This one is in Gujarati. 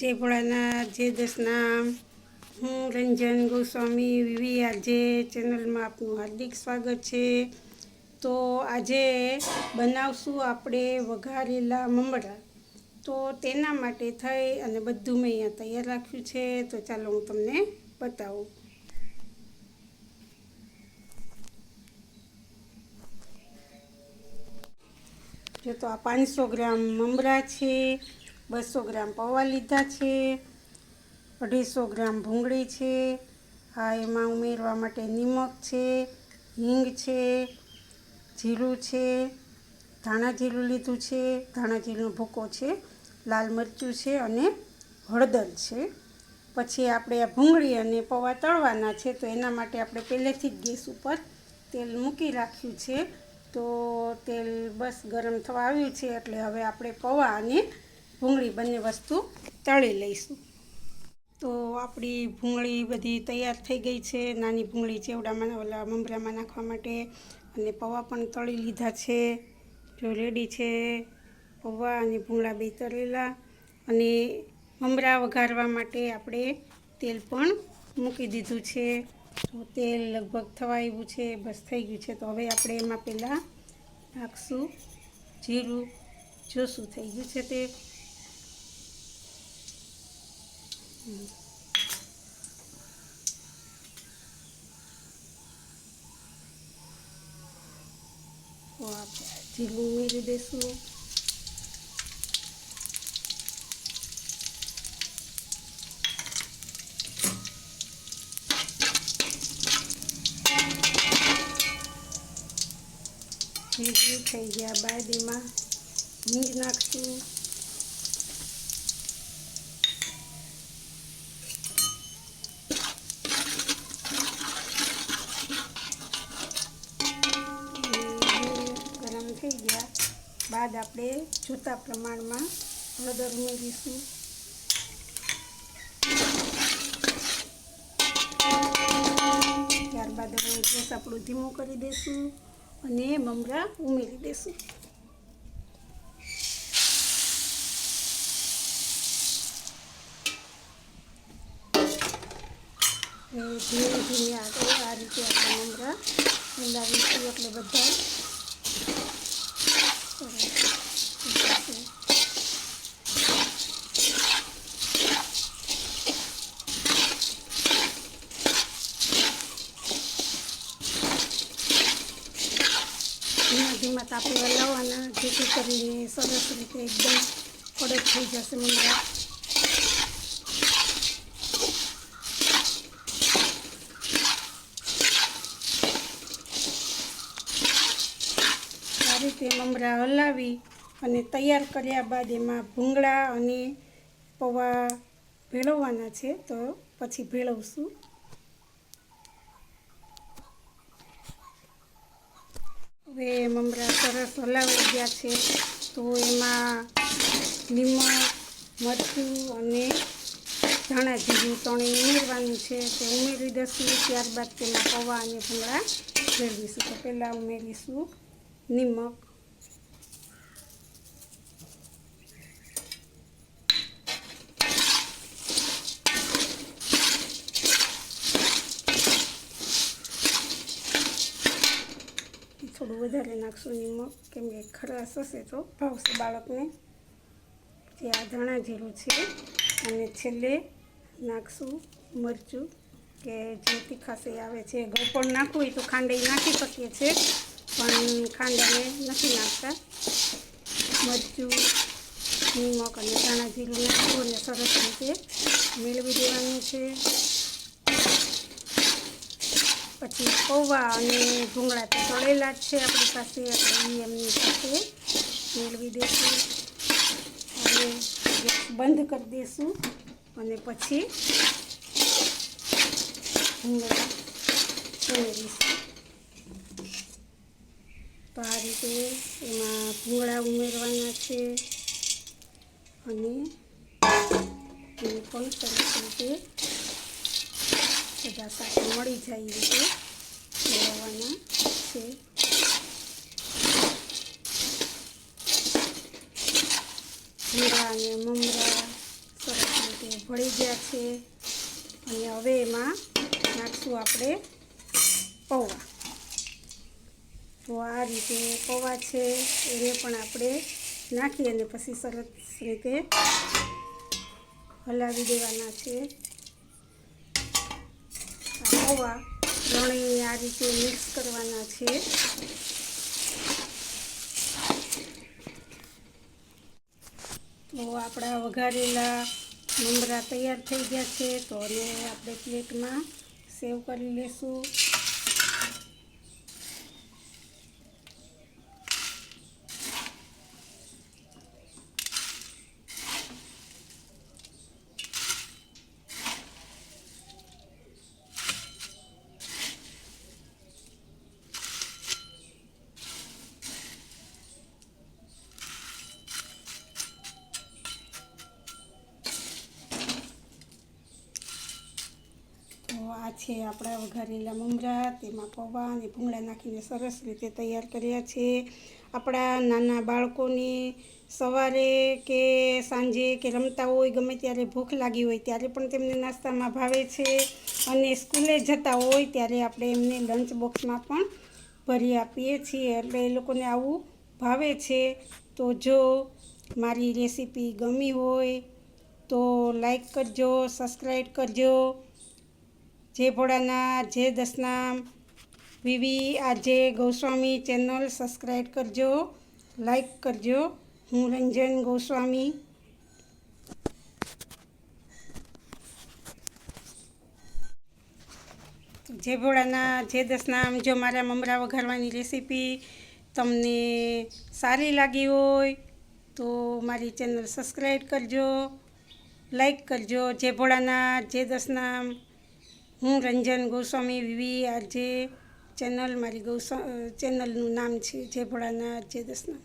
જય ભોળાનાથ જય દસનામ હું રંજન ગોસ્વામી વિવી આજે ચેનલમાં આપનું હાર્દિક સ્વાગત છે. તો આજે બનાવશું આપણે વઘારેલા મમરા. તો તેના માટે થઈ અને બધું મેં અહીંયા તૈયાર રાખ્યું છે. તો ચાલો હું તમને બતાવું. જો તો આ પાંચસો ગ્રામ મમરા છે. બસો ગ્રામ પૌવા લીધા છે, અઢીસો ગ્રામ ભૂંગળી છે, આ એમાં ઉમેરવા માટે નિમક છે, હિંગ છે, જીરું છે, ધાણા જીરું લીધું છે, ધાણા જીરુંનો ભૂકો છે, લાલ મરચું છે અને હળદર છે. પછી આપણે આ ભૂંગળી અને પૌવા તળવાના છે, તો એના માટે આપણે પહેલેથી જ ગેસ ઉપર તેલ મૂકી રાખ્યું છે. તો તેલ બસ ગરમ થવા આવ્યું છે, એટલે હવે આપણે પૌવા અને ભૂંગળી બંને વસ્તુ તળી લઈશું. તો આપણી ભૂંગળી બધી તૈયાર થઈ ગઈ છે. નાની ભૂંગળી ચેવડામાં, ઓલા મમરામાં નાખવા માટે અને પૌવા પણ તળી લીધા છે. જો રેડી છે, પૌવા અને ભૂંગળા બે તળેલા અને મમરા વઘારવા માટે આપણે તેલ પણ મૂકી દીધું છે. તો તેલ લગભગ થવા આવ્યું છે, બસ થઈ ગયું છે. તો હવે આપણે એમાં પહેલાં નાખશું જીરું. જોશું થઈ ગયું છે તે તો આપણે જીરું ઉમેરી દઈશું જીરું થઈ ગયા બાદ એમાં હિંગ બાદ આપણે જોતા પ્રમાણમાં હળદર ઉમેરીશું. ત્યારબાદ હવે ગેસ આપણું ધીમું કરી દઈશું અને મમરા ઉમેરી દઈશું. ધીમે ધીમે આગળ આ રીતે આપણે મમરા હલાવીશું એટલે બધા ધીમા ધીમા તાપે હલાવવાના જેથી કરીને સરસ રીતે એકદમ કડક થઈ જશે મમરા આ રીતે મમરા હલાવી અને તૈયાર કર્યા બાદ એમાં ભૂંગળા અને પૌવા ભેળવવાના છે, તો પછી ભેળવશું. હવે મમરા સરસ હલાવાઈ ગયા છે. તો એમાં લીમક મરચું અને ધાણા જીરું ત્રણેય ઉમેરવાનું છે. તે ઉમેરી દઈશું. ત્યારબાદ તેમાં પૌવા અને ભૂંગળા મેળવીશું તો પહેલાં ઉમેરીશું. નિમક. થોડું વધારે નાખશું નિમક કેમ કે ખરાશ હશે તો ભાવશે બાળકને. જે આ ધાણા જીરું છે, અને છેલ્લે નાખશું મરચું, કે જે તીખાશે આવે છે. ઘઉં પણ નાખવું હોય તો ખાંડ નાખી શકીએ છીએ પણ ખાંડાને નથી નાખતા. મરચું, નિમક અને ધાણા જીરું નાખવું અને સરસ રીતે મેળવી દેવાનું છે. પછી પૌવા અને ભૂંગળા તો તળેલા જ છે આપણી પાસે એમની સાથે મેળવી દઈશું હવે બંધ કરી દઈશું અને પછી ભૂંગળા ઉમેરીશું તો આ રીતે એમાં ભૂંગળા ઉમેરવાના છે. અને એને પણ સરસ રીતે બધા સાથે મળી જાય એ રીતે મેળવવાના છે. જીરા અને મમરા સરસ રીતે ભળી ગયા છે. અને હવે એમાં નાખશું આપણે પૌવા. તો આ રીતે પૌવા છે એને પણ આપણે નાખી અને પછી સરસ રીતે હલાવી દેવાના છે. પૌવા ત્રણેય આ રીતે મિક્સ કરવાના છે. તો આપણા વઘારેલા મમરા તૈયાર થઈ ગયા છે, તો એને આપણે પ્લેટમાં સેવ કરી લેશું તો આ છે, આપણા વઘારેલા મમરા, તેમાં પૌવા અને ભૂંગળા નાખીને સરસ રીતે તૈયાર કર્યા છે. આપણા નાના બાળકોને સવારે કે સાંજે કે રમતા હોય, ગમે ત્યારે ભૂખ લાગી હોય, ત્યારે પણ તેમને નાસ્તામાં ભાવે છે. અને સ્કૂલે જતા હોય, ત્યારે આપણે એમને લંચ બોક્સમાં પણ ભરી આપીએ છીએ. એટલે એ લોકોને આવું ભાવે છે. તો જો મારી રેસીપી ગમી હોય, તો લાઈક કરજો સબસ્ક્રાઈબ કરજો. જય ભોળાનાથ જય દસનામ, વિવી આજે ગોસ્વામી ચેનલ સબસ્ક્રાઈબ કરજો, લાઈક કરજો. હું રંજન ગોસ્વામી. જય ભોળાનાથ જય દસનામ, જો મારા મમરા વઘારવાની રેસીપી તમને સારી લાગી હોય, તો મારી ચેનલ સબસ્ક્રાઈબ કરજો, લાઈક કરજો. જય ભોળાનાથ જય દસનામ હું રંજન ગોસ્વામી વિવી આજે ચેનલ મારી ગૌસ્વા ચેનલનું નામ છે જય ભોળાનાથ જય દસનામ